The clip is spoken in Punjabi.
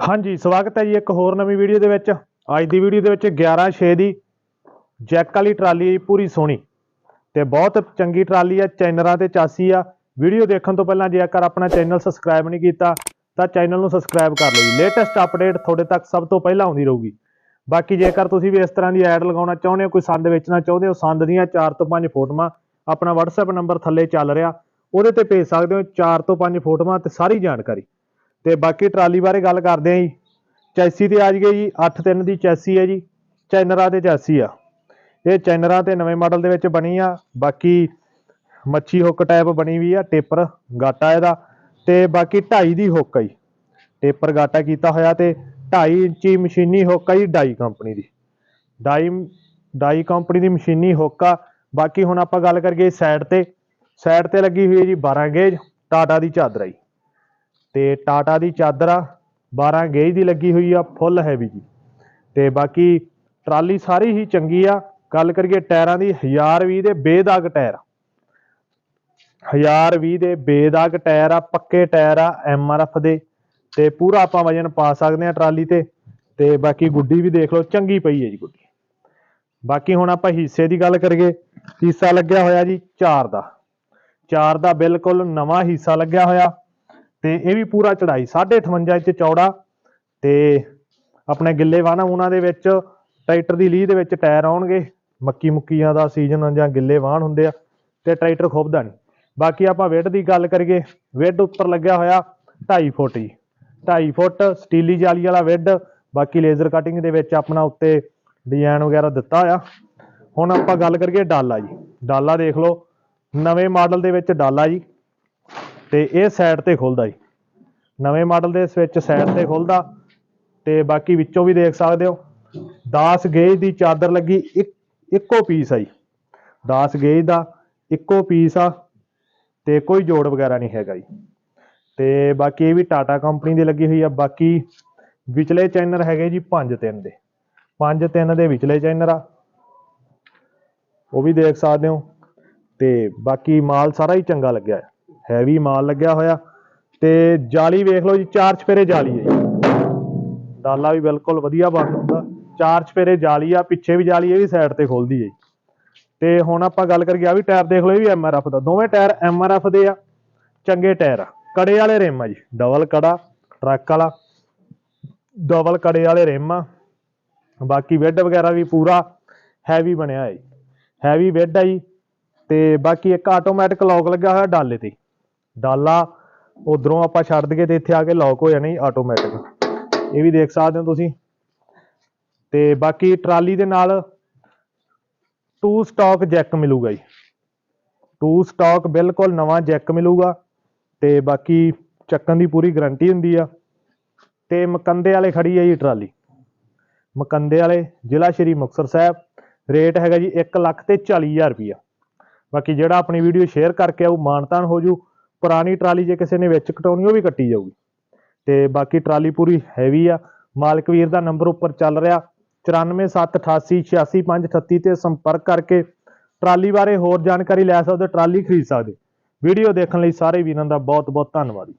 ਹਾਂਜੀ ਸਵਾਗਤ ਹੈ ਜੀ ਇੱਕ ਹੋਰ ਨਵੀਂ ਵੀਡੀਓ ਦੇ ਵਿੱਚ। ਅੱਜ ਦੀ ਵੀਡੀਓ ਦੇ ਵਿੱਚ 11 6 ਦੀ ਜੈਕ ਵਾਲੀ ਟਰਾਲੀ ਹੈ ਜੀ, ਪੂਰੀ ਸੋਹਣੀ। ਤੇ ਬਹੁਤ ਚੰਗੀ ਟਰਾਲੀ ਆ ਚੈਨਰਾਂ ਤੇ ਚਾਸੀ ਆ। ਵੀਡੀਓ ਦੇਖਣ ਤੋਂ ਪਹਿਲਾਂ ਜੇਕਰ ਆਪਣਾ ਚੈਨਲ ਸਬਸਕ੍ਰਾਈਬ ਨਹੀਂ ਕੀਤਾ ਤਾਂ ਚੈਨਲ ਨੂੰ ਸਬਸਕ੍ਰਾਈਬ ਕਰ ਲਓ ਲੇਟੈਸਟ ਅਪਡੇਟ ਤੁਹਾਡੇ ਤੱਕ ਸਭ ਤੋਂ ਪਹਿਲਾਂ ਆਉਂਦੀ ਰਹੂਗੀ। ਬਾਕੀ ਜੇਕਰ ਤੁਸੀਂ ਵੀ ਇਸ ਤਰ੍ਹਾਂ ਦੀ ਐਡ ਲਗਾਉਣਾ ਚਾਹੁੰਦੇ ਹੋ ਕੋਈ ਸੰਦ ਵੇਚਣਾ ਚਾਹੁੰਦੇ ਹੋ ਸੰਦ ਦੀਆਂ 4 ਤੋਂ 5 ਫੋਟੋਆਂ ਆਪਣਾ WhatsApp ਨੰਬਰ ਥੱਲੇ ਚੱਲ ਰਿਹਾ ਉਹਦੇ ਤੇ ਭੇਜ ਸਕਦੇ ਹੋ। 4 ਤੋਂ 5 ਫੋਟੋਆਂ ਤੇ ਸਾਰੀ ਜਾਣਕਾਰੀ। ਤੇ ਬਾਕੀ ਟਰਾਲੀ ਬਾਰੇ ਗੱਲ ਕਰਦੇ ਆਂ ਜੀ। ਚੈਸੀ ਤੇ ਆ ਗਈ ਜੀ 8-3 ਦੀ ਚੈਸੀ ਹੈ ਜੀ, ਚੈਨਰਾ ਤੇ ਚੈਸੀ ਆ। ਇਹ ਚੈਨਰਾ ਤੇ ਨਵੇਂ ਮਾਡਲ ਦੇ ਵਿੱਚ ਬਣੀ ਆ, ਬਾਕੀ ਮੱਛੀ ਹੁੱਕ ਟਾਈਪ ਬਣੀ ਵੀ ਆ, ਟੇਪਰ ਗਾਟਾ ਇਹਦਾ, ਤੇ ਬਾਕੀ 2.5 ਦੀ ਹੁੱਕ ਆ ਜੀ। ਟੇਪਰ ਗਾਟਾ ਕੀਤਾ ਹੋਇਆ ਤੇ 2.5 ਇੰਚੀ ਮਸ਼ੀਨੀ ਹੁੱਕ ਆ ਜੀ ਡਾਈ ਕੰਪਨੀ ਦੀ। ਡਾਈ ਡਾਈ ਕੰਪਨੀ ਦੀ ਮਸ਼ੀਨੀ ਹੁੱਕ ਆ। ਬਾਕੀ ਹੁਣ ਆਪਾਂ ਗੱਲ ਕਰੀਏ ਸਾਈਡ ਤੇ। ਸਾਈਡ ਤੇ ਲੱਗੀ ਹੋਈ ਹੈ ਜੀ 12 ਗੇਜ ਟਾਟਾ ਦੀ ਚਾਦਰ ਆ ਜੀ। ਤੇ ਟਾਟਾ ਦੀ ਚਾਦਰ ਆ 12 ਗੇਜ ਦੀ ਲੱਗੀ ਹੋਈ ਆ, ਫੁੱਲ ਹੈਵੀ ਜੀ। ਤੇ ਬਾਕੀ ਟਰਾਲੀ ਸਾਰੀ ਹੀ ਚੰਗੀ ਆ, ਗੱਲ ਕਰੀਏ ਟਾਇਰਾਂ ਦੀ 1020 ਦੇ ਬੇਦਾਗ ਟਾਇਰ 1020 ਦੇ ਬੇਦਾਗ ਟਾਇਰ ਆ, ਪੱਕੇ ਟਾਇਰ ਆ ਐਮਆਰਐਫ ਦੇ, ਤੇ ਪੂਰਾ ਆਪਾਂ ਵਜਨ ਪਾ ਸਕਦੇ ਆ ਟਰਾਲੀ ਤੇ ਤੇ ਬਾਕੀ ਗੁੱਡੀ ਵੀ ਦੇਖ ਲਓ, ਚੰਗੀ ਪਈ ਹੈ ਜੀ ਗੁੱਡੀ। ਬਾਕੀ ਹੁਣ ਆਪਾਂ ਹਿੱਸੇ ਦੀ ਗੱਲ ਕਰੀਏ, ਹਿੱਸਾ ਲੱਗਿਆ ਹੋਇਆ ਜੀ 4 ਦਾ। 4 ਦਾ ਬਿਲਕੁਲ ਨਵਾਂ ਹਿੱਸਾ ਲੱਗਿਆ ਹੋਇਆ ਤੇ ਇਹ ਵੀ ਪੂਰਾ ਚੜਾਈ 58 ਇੰਚ ਚੌੜਾ ਤੇ ਆਪਣੇ ਗਿੱਲੇ ਵਾਹਣਾ ਉਹਨਾਂ ਦੇ ਵਿੱਚ ਟਰੈਕਟਰ ਦੀ ਲੀਹ ਦੇ ਵਿੱਚ ਟਾਇਰ ਆਉਣਗੇ ਮੱਕੀ ਮੁੱਕੀਆਂ ਦਾ ਸੀਜ਼ਨ ਜਾਂ ਗਿੱਲੇ ਵਾਹਣ ਹੁੰਦੇ ਆ ਤੇ ਟਰੈਕਟਰ ਖੁੱਬਦਾ ਨਹੀਂ। ਬਾਕੀ ਆਪਾਂ ਵਿੱਡ ਦੀ ਗੱਲ ਕਰੀਏ ਵਿੱਡ ਉੱਪਰ ਲੱਗਿਆ ਹੋਇਆ 2.5 ਫੁੱਟ ਜੀ 2.5 ਫੁੱਟ ਸਟੀਲੀ ਜਾਲੀ ਵਾਲਾ ਵਿੱਡ ਬਾਕੀ ਲੇਜ਼ਰ ਕਟਿੰਗ ਦੇ ਵਿੱਚ ਆਪਣਾ ਉੱਤੇ ਡਿਜ਼ਾਈਨ ਵਗੈਰਾ ਦਿੱਤਾ ਹੋਇਆ। ਹੁਣ ਆਪਾਂ ਗੱਲ ਕਰੀਏ ਡਾਲਾ ਜੀ, ਡਾਲਾ ਦੇਖ ਲਓ, ਨਵੇਂ ਮਾਡਲ ਦੇ ਵਿੱਚ ਡਾਲਾ ਜੀ। ਤੇ ਇਹ ਸਾਈਡ ਤੇ ਖੁੱਲਦਾ ਜੀ। ਨਵੇਂ ਮਾਡਲ ਦੇ ਵਿੱਚ ਸਾਈਡ ਤੇ ਖੁੱਲਦਾ ਤੇ ਬਾਕੀ ਵਿੱਚੋਂ ਵੀ ਦੇਖ ਸਕਦੇ ਹੋ। 10 ਗੇਜ ਦੀ ਚਾਦਰ ਲੱਗੀ, ਇੱਕ, ਇੱਕੋ ਪੀਸ ਆ ਜੀ। 10 ਗੇਜ ਦਾ ਇੱਕੋ ਪੀਸ ਆ ਤੇ ਕੋਈ ਜੋੜ ਵਗੈਰਾ ਨਹੀਂ ਹੈਗਾ ਜੀ। ਤੇ ਬਾਕੀ ਇਹ ਵੀ ਟਾਟਾ ਕੰਪਨੀ ਦੀ ਲੱਗੀ ਹੋਈ ਆ। ਬਾਕੀ ਵਿਚਲੇ ਚੈਨਰ ਹੈਗੇ ਜੀ 5-3 ਦੇ। 5-3 ਦੇ ਵਿਚਲੇ ਚੈਨਰ ਆ। ਉਹ ਵੀ ਦੇਖ ਸਕਦੇ ਹੋ। ਤੇ ਬਾਕੀ ਮਾਲ ਸਾਰਾ ਹੀ ਚੰਗਾ ਲੱਗਿਆ ਹੈਵੀ ਮਾਲ ਲੱਗਿਆ ਹੋਇਆ। ਤੇ ਜਾਲੀ ਵੇਖ ਲਓ ਜੀ, ਚਾਰ ਚਪੇਰੇ ਜਾਲੀ ਹੈ ਜੀ। ਡਾਲਾ ਵੀ ਬਿਲਕੁਲ ਵਧੀਆ ਬੰਦ ਹੁੰਦਾ ਚਾਰ ਚਪੇਰੇ ਜਾਲੀ ਆ, ਪਿੱਛੇ ਵੀ ਜਾਲੀ, ਇਹ ਵੀ ਸਾਈਡ ਤੇ ਖੁੱਲਦੀ ਹੈ ਜੀ। ਤੇ ਹੁਣ ਆਪਾਂ ਗੱਲ ਕਰੀਏ ਆ ਵੀ ਟਾਇਰ ਦੇਖ ਲਓ, ਇਹ ਵੀ ਐਮਆਰਐਫ ਦਾ। ਦੋਵੇਂ ਟਾਇਰ ਐਮਆਰਐਫ ਦੇ ਆ, ਚੰਗੇ ਟਾਇਰ ਆ। ਕੜੇ ਵਾਲੇ ਰਿਮ ਆ ਜੀ ਡਬਲ ਕੜਾ, ਟਰੱਕ ਵਾਲਾ। ਡਬਲ ਕੜੇ ਵਾਲੇ ਰਿਮ ਆ। ਬਾਕੀ ਵੈਡ ਵਗੈਰਾ ਵੀ ਪੂਰਾ ਹੈਵੀ ਬਣਿਆ ਹੈ ਹੈਵੀ ਵੈਡ ਆ ਜੀ। ਤੇ ਬਾਕੀ ਇੱਕ ਆਟੋਮੈਟਿਕ ਲੌਕ ਲੱਗਾ ਹੋਇਆ ਡਾਲੇ ਤੇ। ਡਾਲਾ, ਉਧਰੋਂ ਆਪਾਂ ਛੱਡ ਦਈਏ ਤੇ ਇੱਥੇ ਆ ਕੇ ਲੌਕ ਹੋ ਜਾਣਾ ਜੀ ਆਟੋਮੈਟਿਕ ਇਹ ਵੀ ਦੇਖ ਸਕਦੇ ਹੋ ਤੁਸੀਂ। ਤੇ ਬਾਕੀ ਟਰਾਲੀ ਦੇ ਨਾਲ ਟੂ ਸਟਾਕ ਜੈਕ ਮਿਲੂਗਾ ਜੀ। ਟੂ ਸਟਾਕ ਬਿਲਕੁਲ ਨਵਾਂ ਜੈਕ ਮਿਲੂਗਾ ਤੇ ਬਾਕੀ ਚੱਕਣ ਦੀ ਪੂਰੀ ਗਾਰੰਟੀ ਹੁੰਦੀ ਆ। ਤੇ ਮਕੰਦੇ ਵਾਲੇ ਖੜੀ ਹੈ ਜੀ ਟਰਾਲੀ। ਮਕੰਦੇ ਵਾਲੇ, ਜ਼ਿਲ੍ਹਾ ਸ਼੍ਰੀ ਮੁਕਤਸਰ ਸਾਹਿਬ। ਰੇਟ ਹੈਗਾ ਜੀ 1 ਲੱਖ ਤੇ 40000 ਰੁਪਿਆ ਬਾਕੀ ਜਿਹੜਾ ਆਪਣੀ ਵੀਡੀਓ ਸ਼ੇਅਰ ਕਰਕੇ ਆਊ ਮਾਨਤਾਨ ਹੋ ਜੂ। ਪੁਰਾਣੀ ਟਰਾਲੀ ਜੇ ਕਿਸੇ ਨੇ ਵਿੱਚ ਕਟਾਉਣੀ, ਉਹ ਵੀ ਕੱਟੀ ਜਾਊਗੀ। ਤੇ ਬਾਕੀ ਟਰਾਲੀ ਪੂਰੀ ਹੈਵੀ ਆ। ਮਾਲਕ ਵੀਰ ਦਾ ਨੰਬਰ ਉੱਪਰ ਚੱਲ ਰਿਹਾ। 9478866538 ਤੇ ਸੰਪਰਕ ਕਰਕੇ ਟਰਾਲੀ ਬਾਰੇ ਹੋਰ ਜਾਣਕਾਰੀ ਲੈ ਸਕਦੇ, ਟਰਾਲੀ ਖਰੀਦ ਸਕਦੇ। ਵੀਡੀਓ ਦੇਖਣ ਲਈ ਸਾਰੇ ਵੀਰਾਂ ਦਾ ਬਹੁਤ ਬਹੁਤ ਧੰਨਵਾਦ ਜੀ।